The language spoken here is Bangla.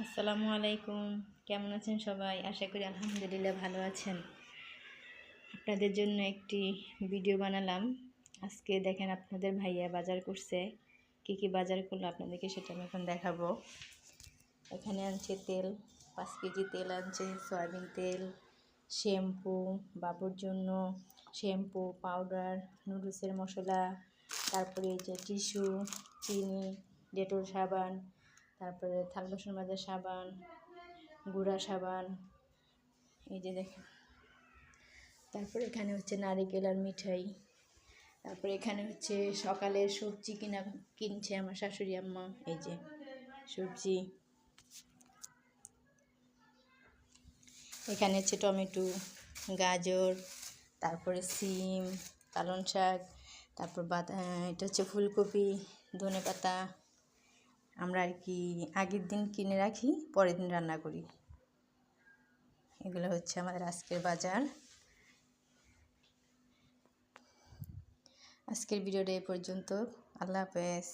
আসসালামু আলাইকুম। কেমন আছেন সবাই? আশা করি আলহামদুলিল্লাহ ভালো আছেন। আপনাদের জন্য একটি ভিডিও বানালাম। আজকে দেখেন আপনাদের ভাইয়া বাজার করছে। কি কি বাজার করল আপনাদেরকে সেটা আমি এখন দেখাবো। এখানে আনছে তেল, পাঁচ কেজি তেল আনছে, সয়াবিন তেল, শ্যাম্পু, বাবুর জন্য শ্যাম্পু, পাউডার, নুডলসের মশলা, তারপরে এই যে টিস্যু, চিনি, ডেটল সাবান তারপরে থাল বাসন মাজার সাবান, গুঁড়া সাবান, এই যে দেখেন। তারপরে এখানে হচ্ছে নারিকেল আর মিঠাই। তারপরে এখানে হচ্ছে সকালের সবজি কিনা, কিনছে আমার শাশুড়ি আম্মা, এই যে সবজি। এখানে হচ্ছে টমেটো, গাজর, তারপরে সিম, পালং শাক, তারপর বাদা, এটা হচ্ছে ফুলকপি ধনে পাতা আমরা আর কি আগের দিন কিনে রাখি, পরের দিন রান্না করি। এগুলো হচ্ছে আমাদের আজকের বাজার। আজকের ভিডিওটা এ পর্যন্ত। আল্লাহ হাফেজ।